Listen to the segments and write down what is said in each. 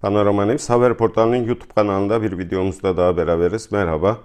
Panorama News Haber Portalı'nın YouTube kanalında bir videomuzda daha beraberiz. Merhaba.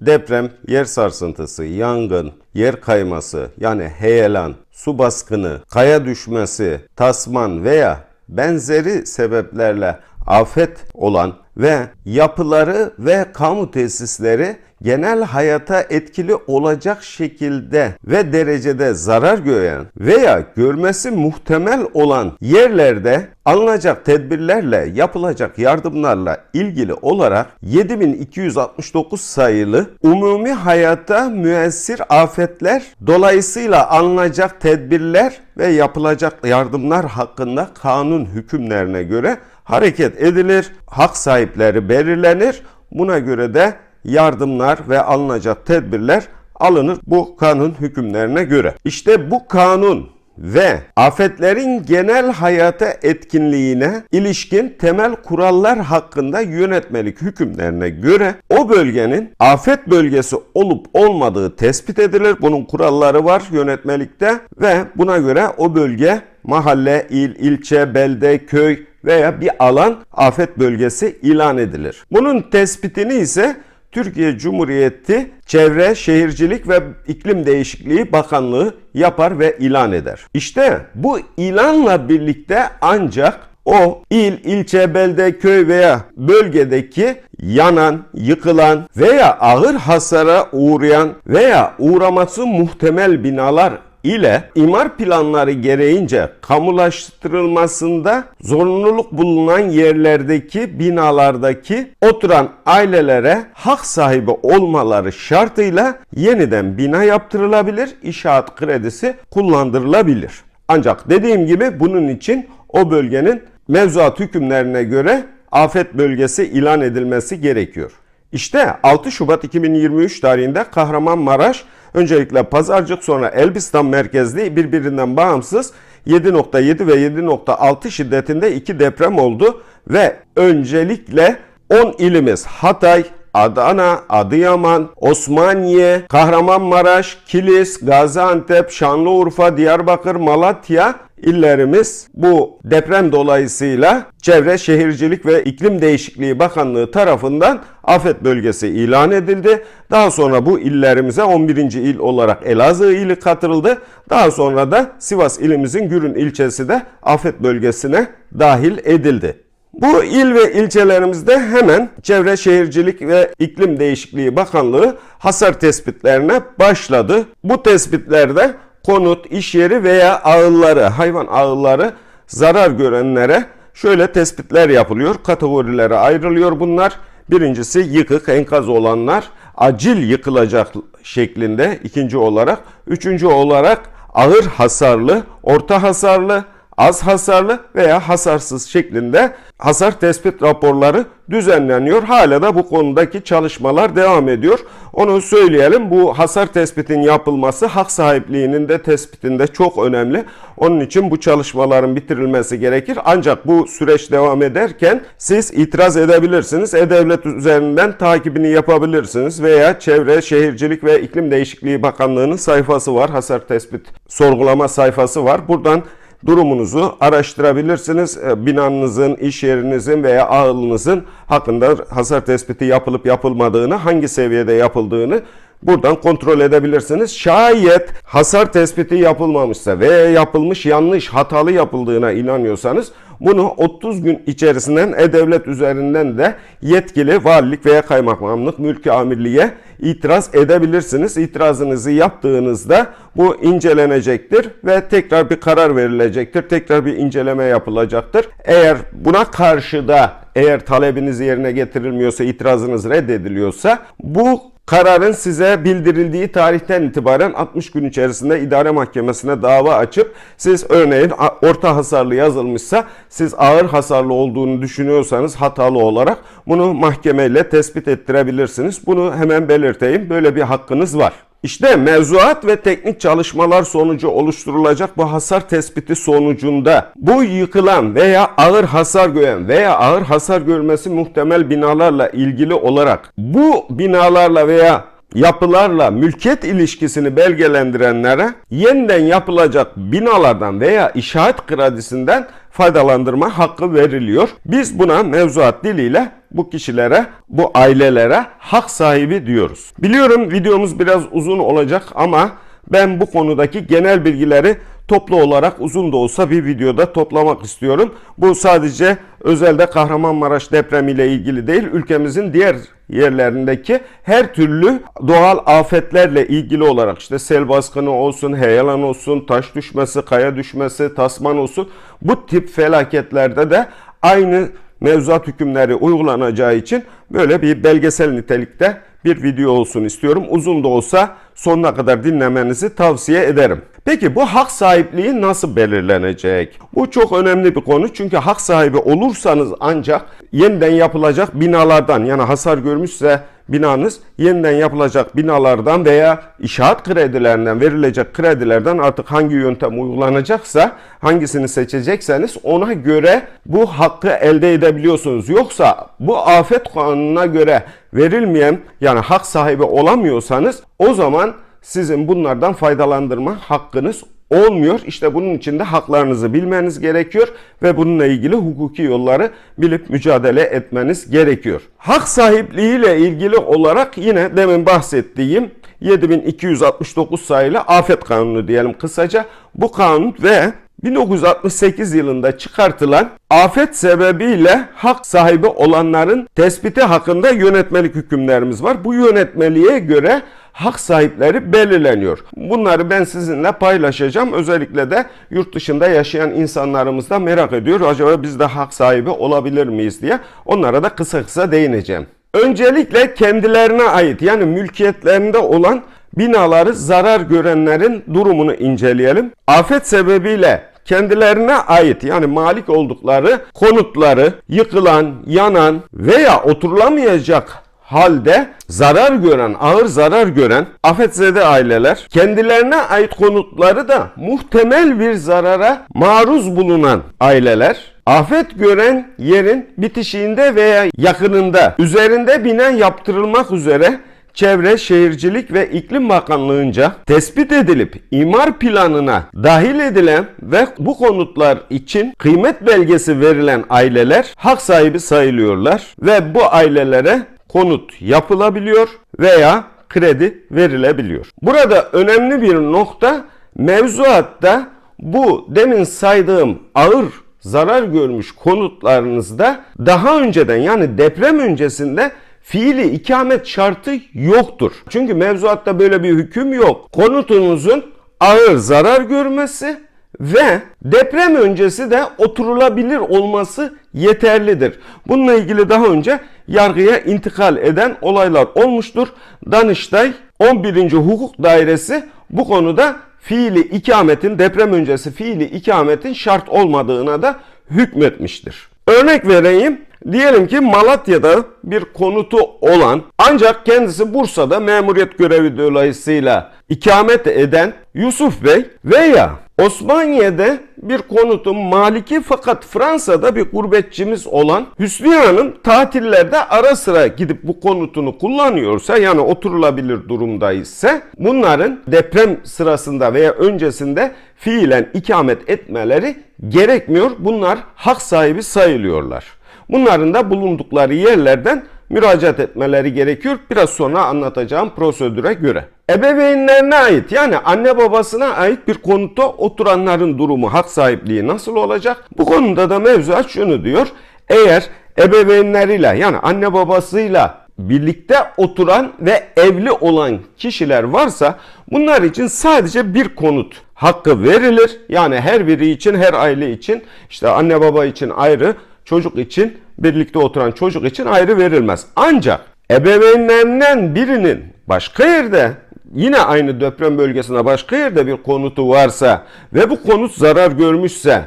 Deprem, yer sarsıntısı, yangın, yer kayması yani heyelan, su baskını, kaya düşmesi, tasman veya benzeri sebeplerle afet olan ve yapıları ve kamu tesisleri genel hayata etkili olacak şekilde ve derecede zarar gören veya görmesi muhtemel olan yerlerde alınacak tedbirlerle yapılacak yardımlarla ilgili olarak 7269 sayılı umumi hayata müessir afetler dolayısıyla alınacak tedbirler ve yapılacak yardımlar hakkında kanun hükümlerine göre hareket edilir, hak sahipleri belirlenir. Buna göre de yardımlar ve alınacak tedbirler alınır bu kanun hükümlerine göre. İşte bu kanun ve afetlerin genel hayata etkinliğine ilişkin temel kurallar hakkında yönetmelik hükümlerine göre o bölgenin afet bölgesi olup olmadığı tespit edilir. Bunun kuralları var yönetmelikte ve buna göre o bölge mahalle, il, ilçe, belde, köy veya bir alan afet bölgesi ilan edilir. Bunun tespitini ise Türkiye Cumhuriyeti Çevre, Şehircilik ve İklim Değişikliği Bakanlığı yapar ve ilan eder. İşte bu ilanla birlikte ancak o il, ilçe, belde, köy veya bölgedeki yanan, yıkılan veya ağır hasara uğrayan veya uğraması muhtemel binalar ile imar planları gereğince kamulaştırılmasında zorunluluk bulunan yerlerdeki binalardaki oturan ailelere hak sahibi olmaları şartıyla yeniden bina yaptırılabilir, inşaat kredisi kullandırılabilir. Ancak dediğim gibi bunun için o bölgenin mevzuat hükümlerine göre afet bölgesi ilan edilmesi gerekiyor. İşte 6 Şubat 2023 tarihinde Kahramanmaraş öncelikle Pazarcık sonra Elbistan merkezli birbirinden bağımsız 7.7 ve 7.6 şiddetinde iki deprem oldu ve öncelikle 10 ilimiz Hatay, Adana, Adıyaman, Osmaniye, Kahramanmaraş, Kilis, Gaziantep, Şanlıurfa, Diyarbakır, Malatya illerimiz bu deprem dolayısıyla Çevre Şehircilik ve İklim Değişikliği Bakanlığı tarafından afet bölgesi ilan edildi. Daha sonra bu illerimize 11. il olarak Elazığ ili katıldı. Daha sonra da Sivas ilimizin Gürün ilçesi de afet bölgesine dahil edildi. Bu il ve ilçelerimizde hemen Çevre Şehircilik ve İklim Değişikliği Bakanlığı hasar tespitlerine başladı. Bu tespitlerde konut, iş yeri veya ağılları, hayvan ağılları zarar görenlere şöyle tespitler yapılıyor. Kategorilere ayrılıyor bunlar. Birincisi yıkık, enkaz olanlar acil yıkılacak şeklinde ikinci olarak. Üçüncü olarak ağır hasarlı, orta hasarlı, az hasarlı veya hasarsız şeklinde hasar tespit raporları düzenleniyor. Hala da bu konudaki çalışmalar devam ediyor. Onu söyleyelim. Bu hasar tespitin yapılması hak sahipliğinin de tespitinde çok önemli. Onun için bu çalışmaların bitirilmesi gerekir. Ancak bu süreç devam ederken siz itiraz edebilirsiniz. E-Devlet üzerinden takibini yapabilirsiniz veya Çevre, Şehircilik ve İklim Değişikliği Bakanlığı'nın sayfası var. Hasar tespit sorgulama sayfası var. Buradan durumunuzu araştırabilirsiniz. E, Binanızın, iş yerinizin veya ağılınızın hakkında hasar tespiti yapılıp yapılmadığını, hangi seviyede yapıldığını buradan kontrol edebilirsiniz. Şayet hasar tespiti yapılmamışsa veya yapılmış yanlış, hatalı yapıldığına inanıyorsanız bunu 30 gün içerisinden E-Devlet üzerinden de yetkili valilik veya kaymakamlık mülki amirliğe itiraz edebilirsiniz. İtirazınızı yaptığınızda bu incelenecektir ve tekrar bir karar verilecektir. Tekrar bir inceleme yapılacaktır. Eğer buna karşı da eğer talebiniz yerine getirilmiyorsa, itirazınız reddediliyorsa bu kararın size bildirildiği tarihten itibaren 60 gün içerisinde idare mahkemesine dava açıp siz örneğin orta hasarlı yazılmışsa siz ağır hasarlı olduğunu düşünüyorsanız hatalı olarak bunu mahkemeyle tespit ettirebilirsiniz. Bunu hemen belirteyim. Böyle bir hakkınız var. İşte mevzuat ve teknik çalışmalar sonucu oluşturulacak bu hasar tespiti sonucunda bu yıkılan veya ağır hasar gören veya ağır hasar görmesi muhtemel binalarla ilgili olarak bu binalarla veya yapılarla mülkiyet ilişkisini belgelendirenlere yeniden yapılacak binalardan veya inşaat kredisinden faydalandırma hakkı veriliyor. Biz buna mevzuat diliyle bu kişilere, bu ailelere hak sahibi diyoruz. Biliyorum videomuz biraz uzun olacak ama ben bu konudaki genel bilgileri toplu olarak uzun da olsa bir videoda toplamak istiyorum. Bu sadece özelde Kahramanmaraş depremiyle ilgili değil, ülkemizin diğer yerlerindeki her türlü doğal afetlerle ilgili olarak işte sel baskını olsun, heyelan olsun, taş düşmesi, kaya düşmesi, tasman olsun bu tip felaketlerde de aynı mevzuat hükümleri uygulanacağı için böyle bir belgesel nitelikte bir video olsun istiyorum. Uzun da olsa sonuna kadar dinlemenizi tavsiye ederim. Peki bu hak sahipliği nasıl belirlenecek? Bu çok önemli bir konu çünkü hak sahibi olursanız ancak yeniden yapılacak binalardan yani hasar görmüşse binanız yeniden yapılacak binalardan veya inşaat kredilerinden verilecek kredilerden artık hangi yöntem uygulanacaksa hangisini seçecekseniz ona göre bu hakkı elde edebiliyorsunuz. Yoksa bu afet kanununa göre verilmeyen yani hak sahibi olamıyorsanız o zaman sizin bunlardan faydalandırma hakkınız olmuyor. İşte bunun için de haklarınızı bilmeniz gerekiyor ve bununla ilgili hukuki yolları bilip mücadele etmeniz gerekiyor. Hak sahipliği ile ilgili olarak yine demin bahsettiğim 7269 sayılı afet kanunu diyelim kısaca. Bu kanun ve 1968 yılında çıkartılan afet sebebiyle hak sahibi olanların tespiti hakkında yönetmelik hükümlerimiz var. Bu yönetmeliğe göre hak sahipleri belirleniyor. Bunları ben sizinle paylaşacağım. Özellikle de yurt dışında yaşayan insanlarımız da merak ediyor. Acaba biz de hak sahibi olabilir miyiz diye. Onlara da kısa kısa değineceğim. Öncelikle kendilerine ait yani mülkiyetlerinde olan binaları zarar görenlerin durumunu inceleyelim. Afet sebebiyle kendilerine ait yani malik oldukları konutları yıkılan, yanan veya oturulamayacak halde zarar gören, ağır zarar gören afetzede aileler kendilerine ait konutları da muhtemel bir zarara maruz bulunan aileler afet gören yerin bitişiğinde veya yakınında üzerinde bina yaptırılmak üzere Çevre, Şehircilik ve İklim Bakanlığı'nca tespit edilip imar planına dahil edilen ve bu konutlar için kıymet belgesi verilen aileler hak sahibi sayılıyorlar ve bu ailelere konut yapılabiliyor veya kredi verilebiliyor. Burada önemli bir nokta mevzuatta bu demin saydığım ağır zarar görmüş konutlarınızda daha önceden yani deprem öncesinde fiili ikamet şartı yoktur. Çünkü mevzuatta böyle bir hüküm yok. Konutunuzun ağır zarar görmesi ve deprem öncesi de oturulabilir olması yeterlidir. Bununla ilgili daha önce yargıya intikal eden olaylar olmuştur. Danıştay 11. Hukuk Dairesi bu konuda fiili ikametin deprem öncesi fiili ikametin şart olmadığına da hükmetmiştir. Örnek vereyim. Diyelim ki Malatya'da bir konutu olan ancak kendisi Bursa'da memuriyet görevi dolayısıyla ikamet eden Yusuf Bey veya Osmaniye'de bir konutun maliki fakat Fransa'da bir gurbetçimiz olan Hüsnü Hanım tatillerde ara sıra gidip bu konutunu kullanıyorsa yani oturulabilir durumda ise bunların deprem sırasında veya öncesinde fiilen ikamet etmeleri gerekmiyor. Bunlar hak sahibi sayılıyorlar. Bunların da bulundukları yerlerden müracaat etmeleri gerekiyor. Biraz sonra anlatacağım prosedüre göre. Ebeveynlerine ait yani anne babasına ait bir konuta oturanların durumu hak sahipliği nasıl olacak? Bu konuda da mevzuat şunu diyor. Eğer ebeveynleriyle yani anne babasıyla birlikte oturan ve evli olan kişiler varsa bunlar için sadece bir konut hakkı verilir. Yani her biri için her aile için işte anne baba için ayrı çocuk için birlikte oturan çocuk için ayrı verilmez. Ancak ebeveynlerinden birinin başka yerde yine aynı deprem bölgesinde başka yerde bir konutu varsa ve bu konut zarar görmüşse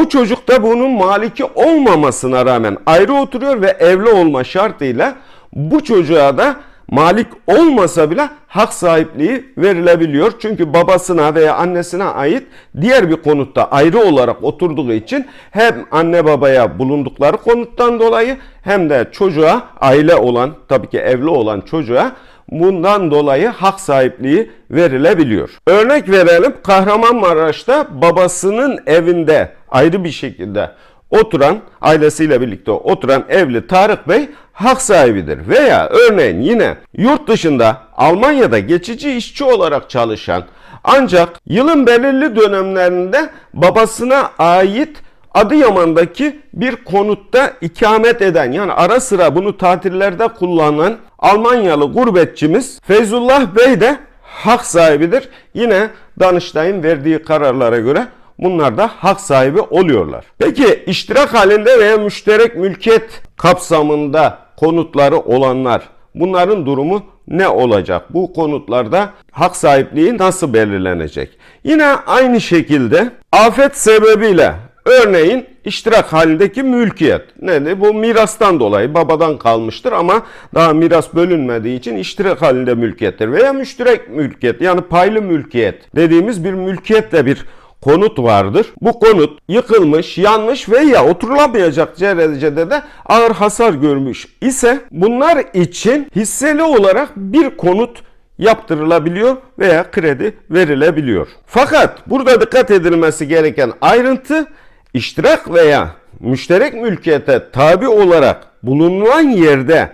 o çocuk da bunun maliki olmamasına rağmen ayrı oturuyor ve evli olma şartıyla bu çocuğa da malik olmasa bile hak sahipliği verilebiliyor. Çünkü babasına veya annesine ait diğer bir konutta ayrı olarak oturduğu için hem anne babaya bulundukları konuttan dolayı hem de çocuğa aile olan tabii ki evli olan çocuğa bundan dolayı hak sahipliği verilebiliyor. Örnek verelim Kahramanmaraş'ta babasının evinde ayrı bir şekilde oturan ailesiyle birlikte oturan evli Tarık Bey hak sahibidir. Veya örneğin yine yurt dışında Almanya'da geçici işçi olarak çalışan ancak yılın belirli dönemlerinde babasına ait Adıyaman'daki bir konutta ikamet eden yani ara sıra bunu tatillerde kullanan Almanyalı gurbetçimiz Feyzullah Bey de hak sahibidir. Yine Danıştay'ın verdiği kararlara göre bunlar da hak sahibi oluyorlar. Peki iştirak halinde veya müşterek mülkiyet kapsamında konutları olanlar bunların durumu ne olacak? Bu konutlarda hak sahipliği nasıl belirlenecek? Yine aynı şekilde afet sebebiyle Örneğin iştirak halindeki mülkiyet. Nedir? Bu mirastan dolayı babadan kalmıştır ama daha miras bölünmediği için iştirak halinde mülkiyettir. Veya müşterek mülkiyet yani paylı mülkiyet dediğimiz bir mülkiyetle bir konut vardır. Bu konut yıkılmış, yanmış veya oturulamayacak derecede de ağır hasar görmüş ise bunlar için hisseli olarak bir konut yaptırılabiliyor veya kredi verilebiliyor. Fakat burada dikkat edilmesi gereken ayrıntı iştirak veya müşterek mülkiyete tabi olarak bulunan yerde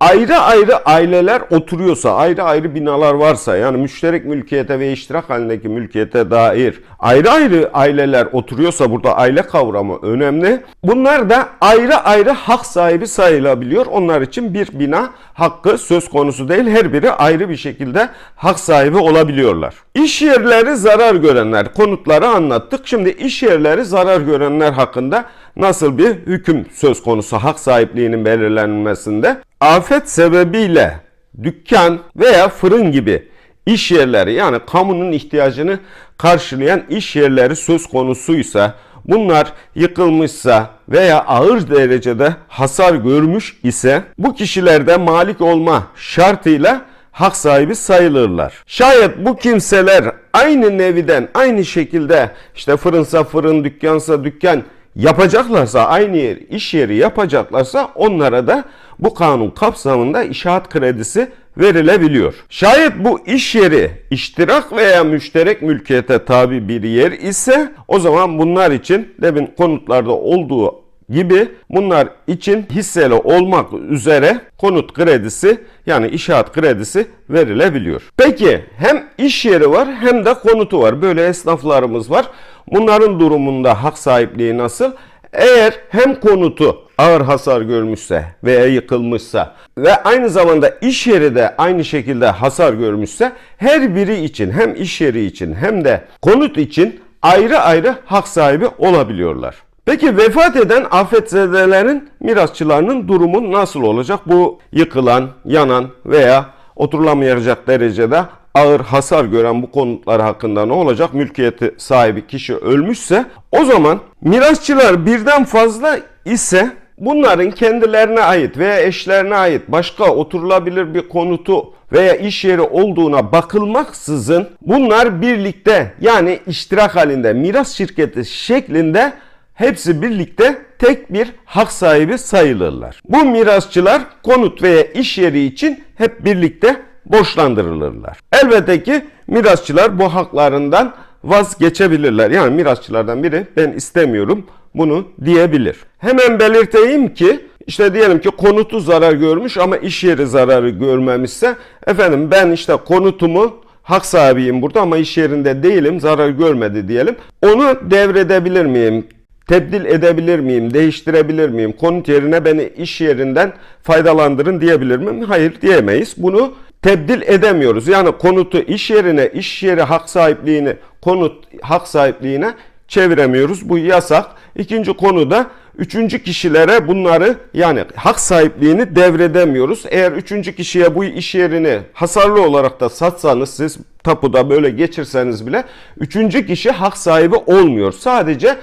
ayrı ayrı aileler oturuyorsa, ayrı ayrı binalar varsa yani müşterek mülkiyete ve iştirak halindeki mülkiyete dair ayrı ayrı aileler oturuyorsa burada aile kavramı önemli. Bunlar da ayrı ayrı hak sahibi sayılabiliyor. Onlar için bir bina hakkı söz konusu değil. Her biri ayrı bir şekilde hak sahibi olabiliyorlar. İş yerleri zarar görenler konutları anlattık. Şimdi iş yerleri zarar görenler hakkında nasıl bir hüküm söz konusu hak sahipliğinin belirlenmesinde? Afet sebebiyle dükkan veya fırın gibi iş yerleri yani kamunun ihtiyacını karşılayan iş yerleri söz konusuysa bunlar yıkılmışsa veya ağır derecede hasar görmüş ise bu kişilerde malik olma şartıyla hak sahibi sayılırlar. Şayet bu kimseler aynı neviden aynı şekilde işte fırınsa fırın dükkansa dükkan yapacaklarsa aynı yer iş yeri yapacaklarsa onlara da bu kanun kapsamında inşaat kredisi verilebiliyor. Şayet bu iş yeri iştirak veya müşterek mülkiyete tabi bir yer ise o zaman bunlar için demin konutlarda olduğu gibi bunlar için hisseli olmak üzere konut kredisi yani inşaat kredisi verilebiliyor. Peki hem iş yeri var hem de konutu var. Böyle esnaflarımız var. Bunların durumunda hak sahipliği nasıl? Eğer hem konutu ağır hasar görmüşse veya yıkılmışsa ve aynı zamanda iş yeri de aynı şekilde hasar görmüşse her biri için hem iş yeri için hem de konut için ayrı ayrı hak sahibi olabiliyorlar. Peki vefat eden afetzedelerin mirasçılarının durumu nasıl olacak? Bu yıkılan, yanan veya oturulamayacak derecede ağır hasar gören bu konutlar hakkında ne olacak? Mülkiyeti sahibi kişi ölmüşse o zaman mirasçılar birden fazla ise bunların kendilerine ait veya eşlerine ait başka oturulabilir bir konutu veya iş yeri olduğuna bakılmaksızın bunlar birlikte yani iştirak halinde miras şirketi şeklinde hepsi birlikte tek bir hak sahibi sayılırlar. Bu mirasçılar konut veya iş yeri için hep birlikte borçlandırılırlar. Elbette ki mirasçılar bu haklarından vazgeçebilirler. Yani mirasçılardan biri ben istemiyorum bunu diyebilir. Hemen belirteyim ki işte diyelim ki konutu zarar görmüş ama iş yeri zararı görmemişse efendim ben işte konutumu hak sahibiyim burada ama iş yerinde değilim zarar görmedi diyelim. Onu devredebilir miyim? Tebdil edebilir miyim, değiştirebilir miyim, konut yerine beni iş yerinden faydalandırın diyebilir miyim? Hayır diyemeyiz. Bunu tebdil edemiyoruz. Yani konutu iş yerine, iş yeri hak sahipliğini konut hak sahipliğine çeviremiyoruz. Bu yasak. İkinci konuda üçüncü kişilere bunları yani hak sahipliğini devredemiyoruz. Eğer üçüncü kişiye bu iş yerini hasarlı olarak da satsanız siz tapuda böyle geçirseniz bile üçüncü kişi hak sahibi olmuyor. Sadece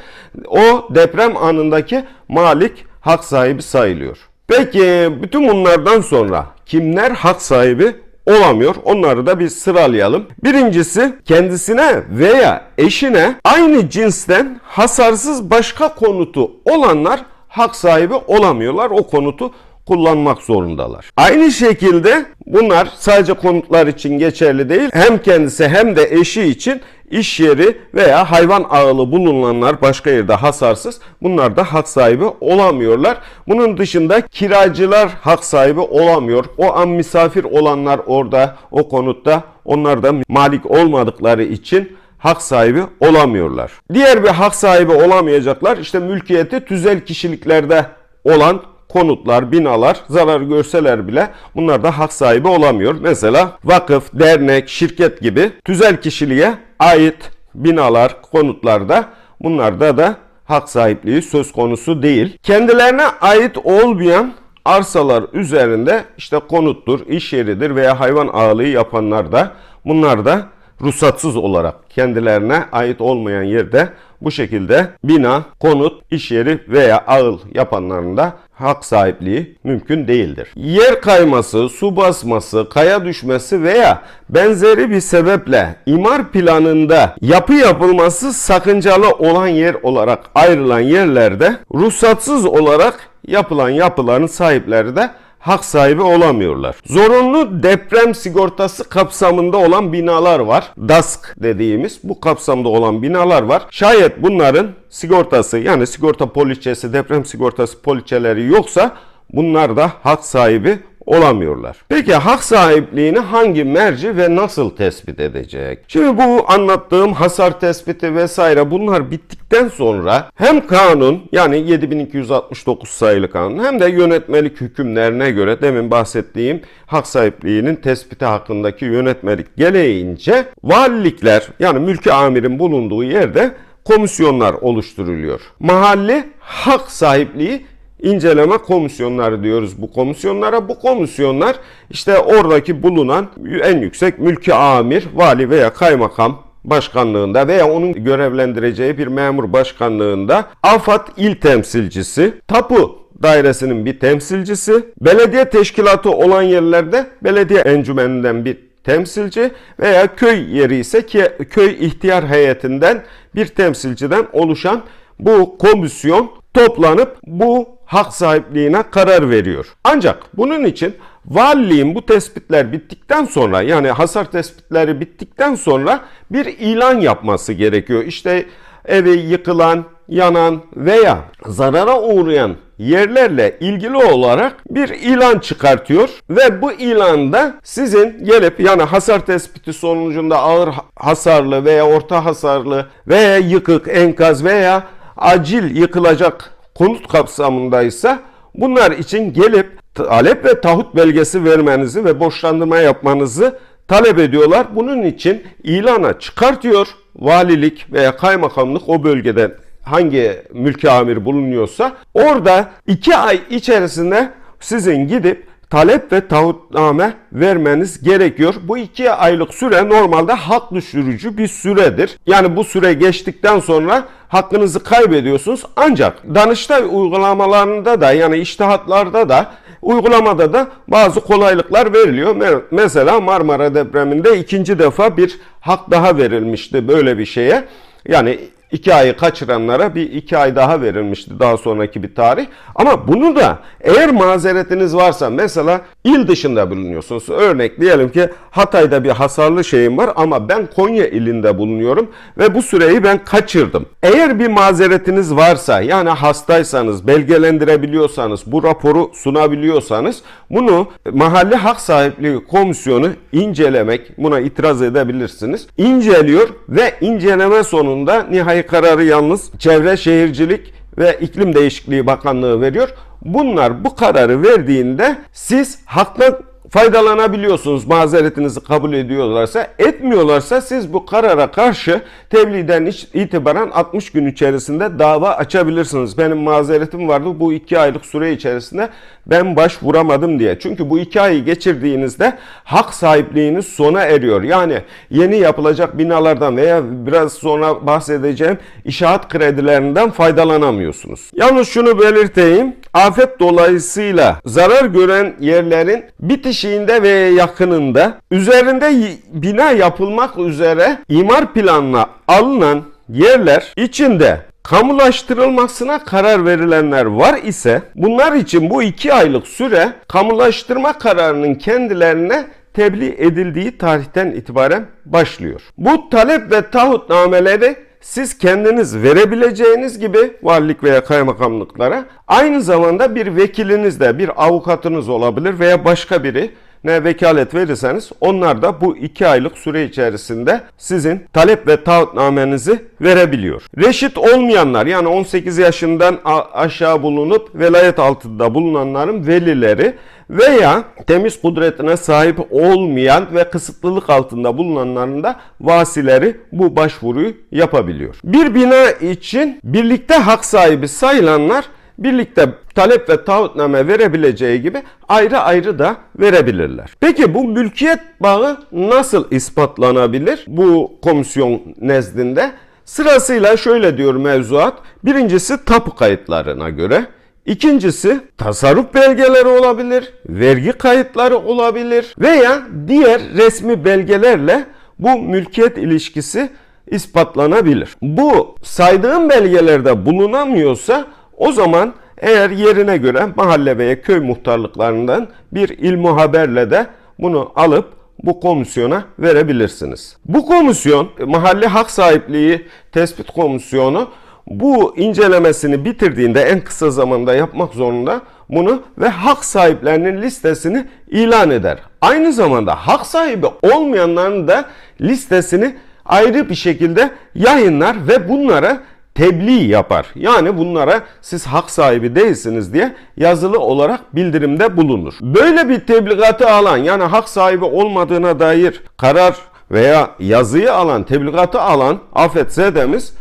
o deprem anındaki malik hak sahibi sayılıyor. Peki bütün bunlardan sonra kimler hak sahibi olamıyor. Onları da bir sıralayalım. Birincisi kendisine veya eşine aynı cinsten hasarsız başka konutu olanlar hak sahibi olamıyorlar. O konutu kullanmak zorundalar. Aynı şekilde bunlar sadece konutlar için geçerli değil. Hem kendisi hem de eşi için iş yeri veya hayvan ağılı bulunanlar başka yerde hasarsız. Bunlar da hak sahibi olamıyorlar. Bunun dışında kiracılar hak sahibi olamıyor. O an misafir olanlar orada o konutta onlar da malik olmadıkları için hak sahibi olamıyorlar. Diğer bir hak sahibi olamayacaklar işte mülkiyeti tüzel kişiliklerde olan konutlar, binalar zarar görseler bile bunlar da hak sahibi olamıyor. Mesela vakıf, dernek, şirket gibi tüzel kişiliğe ait binalar, konutlarda bunlarda da hak sahipliği söz konusu değil. Kendilerine ait olmayan arsalar üzerinde işte konuttur, iş yeridir veya hayvan ağılığı yapanlar da bunlar da ruhsatsız olarak kendilerine ait olmayan yerde bu şekilde bina, konut, iş yeri veya ağıl yapanların da hak sahipliği mümkün değildir. Yer kayması, su basması, kaya düşmesi veya benzeri bir sebeple imar planında yapı yapılması sakıncalı olan yer olarak ayrılan yerlerde ruhsatsız olarak yapılan yapıların sahipleri de hak sahibi olamıyorlar. Zorunlu deprem sigortası kapsamında olan binalar var. DASK dediğimiz bu kapsamda olan binalar var. Şayet bunların sigortası yani sigorta poliçesi, deprem sigortası poliçeleri yoksa bunlar da hak sahibi olamıyorlar. Peki hak sahipliğini hangi merci ve nasıl tespit edecek? Şimdi bu anlattığım hasar tespiti vesaire bunlar bittikten sonra hem kanun yani 7269 sayılı kanun hem de yönetmelik hükümlerine göre demin bahsettiğim hak sahipliğinin tespiti hakkındaki yönetmelik gereğince valilikler yani mülki amirin bulunduğu yerde komisyonlar oluşturuluyor. Mahalli hak sahipliği inceleme komisyonları diyoruz bu komisyonlara. Bu komisyonlar işte oradaki bulunan en yüksek mülki amir, vali veya kaymakam başkanlığında veya onun görevlendireceği bir memur başkanlığında AFAD il temsilcisi, tapu dairesinin bir temsilcisi, belediye teşkilatı olan yerlerde belediye encümeninden bir temsilci veya köy yeri ise ki köy ihtiyar heyetinden bir temsilciden oluşan bu komisyon toplanıp bu hak sahipliğine karar veriyor. Ancak bunun için valiliğin bu tespitler bittikten sonra yani hasar tespitleri bittikten sonra bir ilan yapması gerekiyor. İşte evi yıkılan, yanan veya zarara uğrayan yerlerle ilgili olarak bir ilan çıkartıyor ve bu ilanda sizin gelip yani hasar tespiti sonucunda ağır hasarlı veya orta hasarlı veya yıkık, enkaz veya acil yıkılacak konut kapsamındaysa bunlar için gelip talep ve taahhüt belgesi vermenizi ve borçlandırma yapmanızı talep ediyorlar. Bunun için ilana çıkartıyor valilik veya kaymakamlık o bölgeden hangi mülki amir bulunuyorsa orada iki ay içerisinde sizin gidip talep ve taahhütname vermeniz gerekiyor. Bu iki aylık süre normalde hak düşürücü bir süredir. Yani bu süre geçtikten sonra hakkınızı kaybediyorsunuz. Ancak Danıştay uygulamalarında da yani iştihatlarda da uygulamada da bazı kolaylıklar veriliyor. Mesela Marmara depreminde ikinci defa bir hak daha verilmişti böyle bir şeye. Yani iki ayı kaçıranlara bir iki ay daha verilmişti daha sonraki bir tarih. Ama bunu da eğer mazeretiniz varsa mesela il dışında bulunuyorsunuz. Örnek diyelim ki Hatay'da bir hasarlı şeyim var ama ben Konya ilinde bulunuyorum ve bu süreyi ben kaçırdım. Eğer bir mazeretiniz varsa yani hastaysanız belgelendirebiliyorsanız bu raporu sunabiliyorsanız bunu mahalle hak sahipliği komisyonu incelemek buna itiraz edebilirsiniz. İnceliyor ve inceleme sonunda nihai kararı yalnız Çevre Şehircilik ve İklim Değişikliği Bakanlığı veriyor. Bunlar bu kararı verdiğinde siz haktan faydalanabiliyorsunuz mazeretinizi kabul ediyorlarsa. Etmiyorlarsa siz bu karara karşı tebliğden itibaren 60 gün içerisinde dava açabilirsiniz. Benim mazeretim vardı bu 2 aylık süre içerisinde ben başvuramadım diye. Çünkü bu 2 ayı geçirdiğinizde hak sahipliğiniz sona eriyor. Yani yeni yapılacak binalardan veya biraz sonra bahsedeceğim inşaat kredilerinden faydalanamıyorsunuz. Yalnız şunu belirteyim. Afet dolayısıyla zarar gören yerlerin bitişiğinde ve yakınında üzerinde bina yapılmak üzere imar planına alınan yerler içinde Kamulaştırılmasına karar verilenler var ise bunlar için bu iki aylık süre kamulaştırma kararının kendilerine tebliğ edildiği tarihten itibaren başlıyor. Bu talep ve taahhütnameleri siz kendiniz verebileceğiniz gibi valilik veya kaymakamlıklara aynı zamanda bir vekiliniz de bir avukatınız olabilir veya başka biri ne vekalet verirseniz onlar da bu iki aylık süre içerisinde sizin talep ve taahhütnamenizi verebiliyor. Reşit olmayanlar yani 18 yaşından aşağı bulunup velayet altında bulunanların velileri veya temiz kudretine sahip olmayan ve kısıtlılık altında bulunanların da vasileri bu başvuruyu yapabiliyor. Bir bina için birlikte hak sahibi sayılanlar birlikte talep ve taahhütname verebileceği gibi ayrı ayrı da verebilirler. Peki bu mülkiyet bağı nasıl ispatlanabilir bu komisyon nezdinde? Sırasıyla şöyle diyor mevzuat. Birincisi tapu kayıtlarına göre. İkincisi tasarruf belgeleri olabilir, vergi kayıtları olabilir veya diğer resmi belgelerle bu mülkiyet ilişkisi ispatlanabilir. Bu saydığım belgelerde bulunamıyorsa o zaman eğer yerine göre mahalle veya köy muhtarlıklarından bir ilmu haberle de bunu alıp bu komisyona verebilirsiniz. Bu komisyon mahalle hak sahipliği tespit komisyonu bu incelemesini bitirdiğinde en kısa zamanda yapmak zorunda bunu ve hak sahiplerinin listesini ilan eder. Aynı zamanda hak sahibi olmayanların da listesini ayrı bir şekilde yayınlar ve bunlara tebliğ yapar. Yani bunlara siz hak sahibi değilsiniz diye yazılı olarak bildirimde bulunur. Böyle bir tebligatı alan yani hak sahibi olmadığına dair karar veya yazıyı alan, tebligatı alan afetzedemiz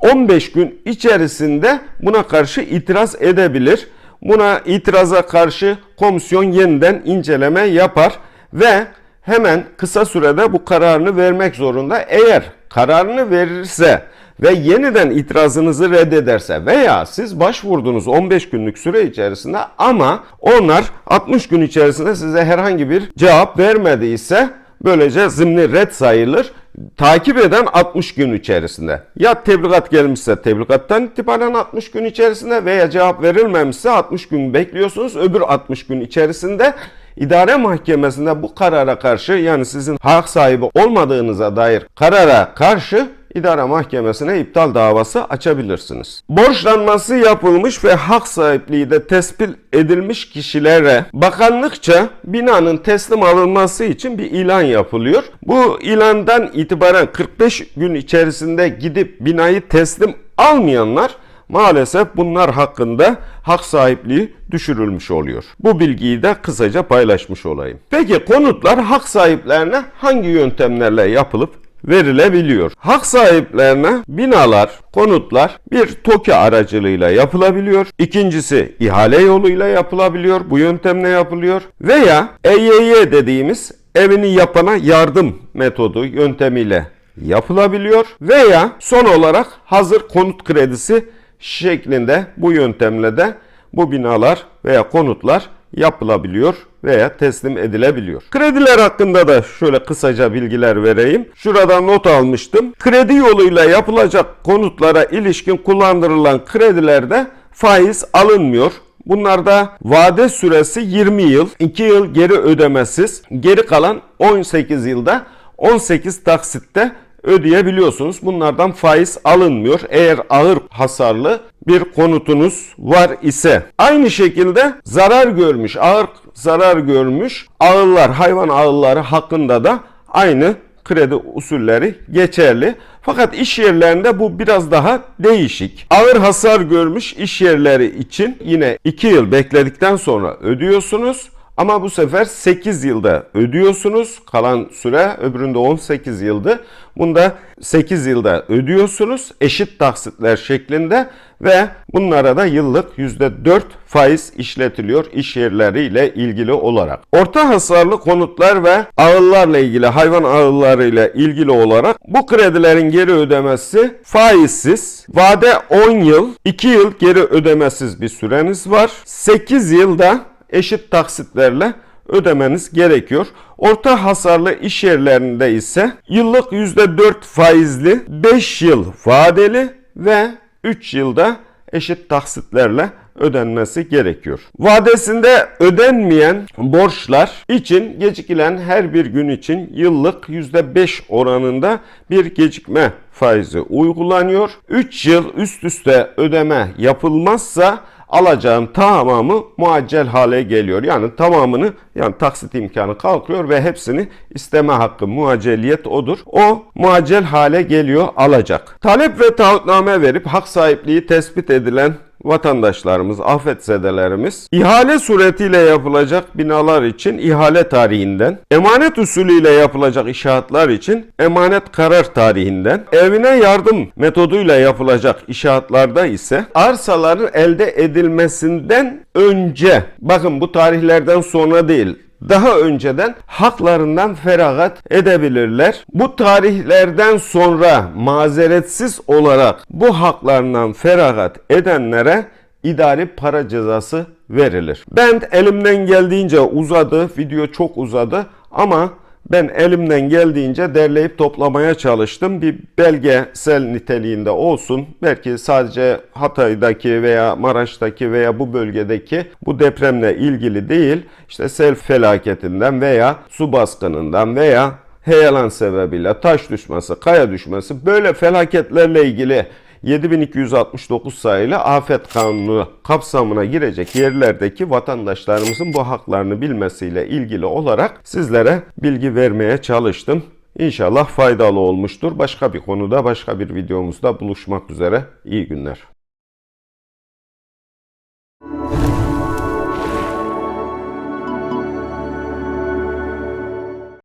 15 gün içerisinde buna karşı itiraz edebilir. Buna itiraza karşı komisyon yeniden inceleme yapar ve hemen kısa sürede bu kararını vermek zorunda. Eğer kararını verirse ve yeniden itirazınızı reddederse veya siz başvurdunuz 15 günlük süre içerisinde ama onlar 60 gün içerisinde size herhangi bir cevap vermediyse böylece zımni red sayılır. Takip eden 60 gün içerisinde. Ya tebligat gelmişse tebligattan itibaren 60 gün içerisinde veya cevap verilmemişse 60 gün bekliyorsunuz. Öbür 60 gün içerisinde idare mahkemesinde bu karara karşı yani sizin hak sahibi olmadığınıza dair karara karşı idare mahkemesine iptal davası açabilirsiniz. Borçlanması yapılmış ve hak sahipliği de tespit edilmiş kişilere bakanlıkça binanın teslim alınması için bir ilan yapılıyor. Bu ilandan itibaren 45 gün içerisinde gidip binayı teslim almayanlar maalesef bunlar hakkında hak sahipliği düşürülmüş oluyor. Bu bilgiyi de kısaca paylaşmış olayım. Peki konutlar hak sahiplerine hangi yöntemlerle yapılıp verilebiliyor. Hak sahiplerine binalar, konutlar bir TOKİ aracılığıyla yapılabiliyor. İkincisi ihale yoluyla yapılabiliyor. Bu yöntemle yapılıyor. Veya EYY dediğimiz evini yapana yardım metodu yöntemiyle yapılabiliyor. Veya son olarak hazır konut kredisi şeklinde bu yöntemle de bu binalar veya konutlar yapılabiliyor veya teslim edilebiliyor. Krediler hakkında da şöyle kısaca bilgiler vereyim. Şurada not almıştım. Kredi yoluyla yapılacak konutlara ilişkin kullandırılan kredilerde faiz alınmıyor. Bunlarda vade süresi 20 yıl, 2 yıl geri ödemesiz, geri kalan 18 yılda 18 taksitte ödeyebiliyorsunuz. Bunlardan faiz alınmıyor. Eğer ağır hasarlı bir konutunuz var ise. Aynı şekilde zarar görmüş, ağır zarar görmüş ağıllar, hayvan ağılları hakkında da aynı kredi usulleri geçerli. Fakat iş yerlerinde bu biraz daha değişik. Ağır hasar görmüş iş yerleri için yine 2 yıl bekledikten sonra ödüyorsunuz. Ama bu sefer 8 yılda ödüyorsunuz. Kalan süre öbüründe 18 yıldı. Bunda 8 yılda ödüyorsunuz. Eşit taksitler şeklinde ve bunlara da yıllık %4 faiz işletiliyor iş yerleriyle ilgili olarak. Orta hasarlı konutlar ve ağıllarla ilgili hayvan ağıllarıyla ilgili olarak bu kredilerin geri ödemesi faizsiz. Vade 10 yıl, 2 yıl geri ödemesiz bir süreniz var. 8 yılda eşit taksitlerle ödemeniz gerekiyor. Orta hasarlı iş yerlerinde ise yıllık %4 faizli 5 yıl vadeli ve 3 yılda eşit taksitlerle ödenmesi gerekiyor. Vadesinde ödenmeyen borçlar için gecikilen her bir gün için yıllık %5 oranında bir gecikme faizi uygulanıyor. 3 yıl üst üste ödeme yapılmazsa alacağın tamamı muaccel hale geliyor. Yani tamamını yani taksit imkanı kalkıyor ve hepsini isteme hakkı muacceliyet odur. O muaccel hale geliyor alacak. Talep ve taahhütname verip hak sahipliği tespit edilen vatandaşlarımız, afetzedelerimiz ihale suretiyle yapılacak binalar için ihale tarihinden, emanet usulüyle yapılacak inşaatlar için emanet karar tarihinden, evine yardım metoduyla yapılacak inşaatlarda ise arsaların elde edilmesinden önce, bakın bu tarihlerden sonra değil, daha önceden haklarından feragat edebilirler. Bu tarihlerden sonra mazeretsiz olarak bu haklarından feragat edenlere idari para cezası verilir. Ben elimden geldiğince uzadı, video çok uzadı ama ben elimden geldiğince derleyip toplamaya çalıştım. Bir belgesel niteliğinde olsun. Belki sadece Hatay'daki veya Maraş'taki veya bu bölgedeki bu depremle ilgili değil. İşte sel felaketinden veya su baskınından veya heyelan sebebiyle taş düşmesi, kaya düşmesi böyle felaketlerle ilgili 7269 sayılı afet kanunu kapsamına girecek yerlerdeki vatandaşlarımızın bu haklarını bilmesiyle ilgili olarak sizlere bilgi vermeye çalıştım. İnşallah faydalı olmuştur. Başka bir konuda, başka bir videomuzda buluşmak üzere. İyi günler.